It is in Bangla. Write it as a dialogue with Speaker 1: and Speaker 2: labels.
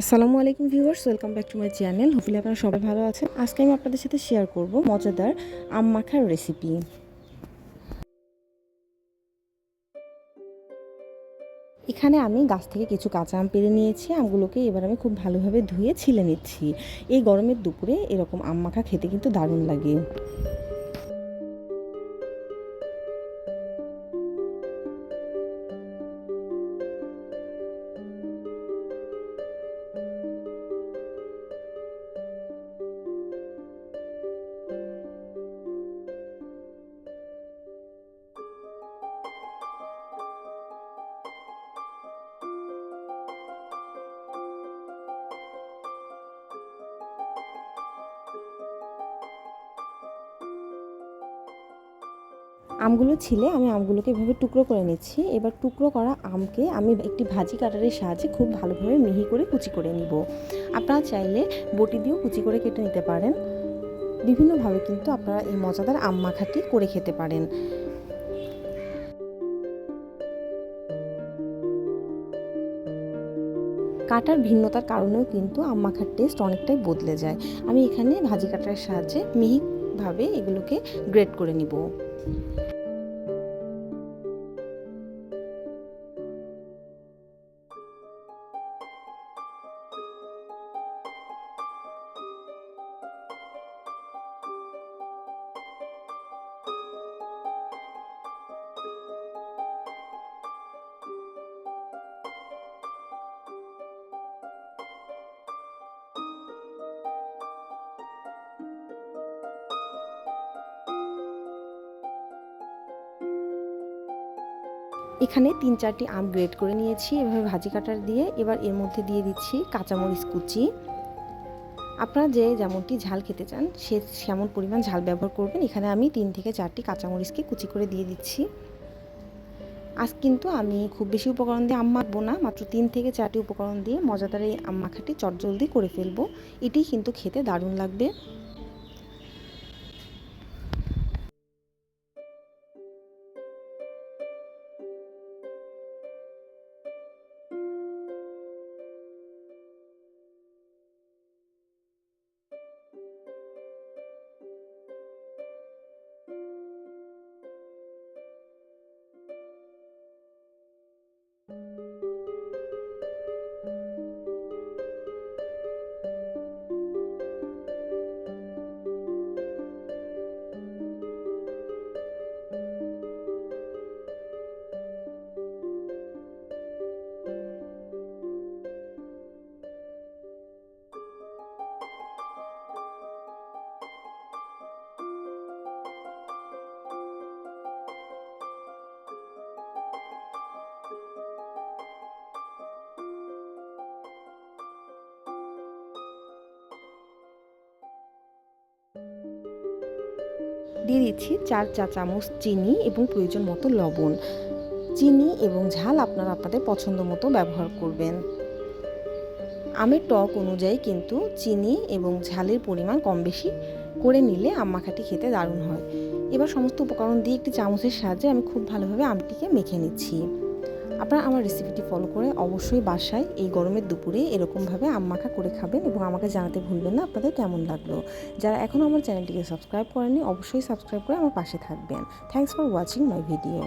Speaker 1: আসসালামু আলাইকুম viewers, welcome back to my channel. Hopefully আপনারা সবাই ভালো আছেন। আজকে আমি আপনাদের সাথে শেয়ার করব মজাদার আম মাখার রেসিপি এখানে আমি গাছ থেকে কিছু কাঁচা আম পেরে নিয়েছি। আমগুলোকে এবার আমি খুব ভালোভাবে ধুয়ে ছিলে নিচ্ছি। এই গরমের দুপুরে এরকম আম মাখা খেতে কিন্তু দারুণ লাগে। আমগুলো ছিলে, আমি আমগুলোকে এভাবে টুকরো করে নিচ্ছি। এবার টুকরো করা আমকে আমি একটি ভাজি কাটারের সাহায্যে খুব ভালোভাবে মিহি করে কুচি করে নিব। আপনারা চাইলে বটি দিয়েও কুচি করে কেটে নিতে পারেন। বিভিন্নভাবে কিন্তু আপনারা এই মজাদার আম মাখাটি করে খেতে পারেন। কাটার ভিন্নতার কারণেও কিন্তু আম মাখার টেস্ট অনেকটাই বদলে যায়। আমি এখানে ভাজি কাটারের সাহায্যে মিহিভাবে এগুলোকে গ্রেড করে নিব। এখানে তিন চারটি আম গ্রেড করে নিয়েছি, এভাবে ভাজি কাটার দিয়ে। এবার এর মধ্যে দিয়ে দিচ্ছি কাঁচামরিচ কুচি। আপনারা যে যেমনটি ঝাল খেতে চান, সে সেমন পরিমাণ ঝাল ব্যবহার করবেন। এখানে আমি তিন থেকে চারটি কাঁচামরিচকে কুচি করে দিয়ে দিচ্ছি। আজ কিন্তু আমি খুব বেশি উপকরণ দিয়ে আম মাখবো না, মাত্র তিন থেকে চারটি উপকরণ দিয়ে মজাদার এই আম মাখাটি চটজলদি করে ফেলব। এটি কিন্তু খেতে দারুণ লাগবে। দিয়ে দিচ্ছি চার চা চামচ চিনি এবং প্রয়োজন মতো লবণ। চিনি এবং ঝাল আপনারা আপনাদের পছন্দ মতো ব্যবহার করবেন। আমের টক অনুযায়ী কিন্তু চিনি এবং ঝালের পরিমাণ কম বেশি করে নিলে আম মাখাটি খেতে দারুণ হয়। এবার সমস্ত উপকরণ দিয়ে একটি চামচের সাহায্যে আমি খুব ভালোভাবে আমটিকে মেখে নিচ্ছি। আপনারা আমার রেসিপিটি ফলো করে অবশ্যই বাসায় এই গরমের দুপুরে এরকমভাবে আম মাখা করে খাবেন এবং আমাকে জানাতে ভুলবেন না আপনাদের কেমন লাগল। যারা এখনও আমার চ্যানেলটিকে সাবস্ক্রাইব করেনি অবশ্যই সাবস্ক্রাইব করে আমার পাশে থাকবেন। Thanks for watching my video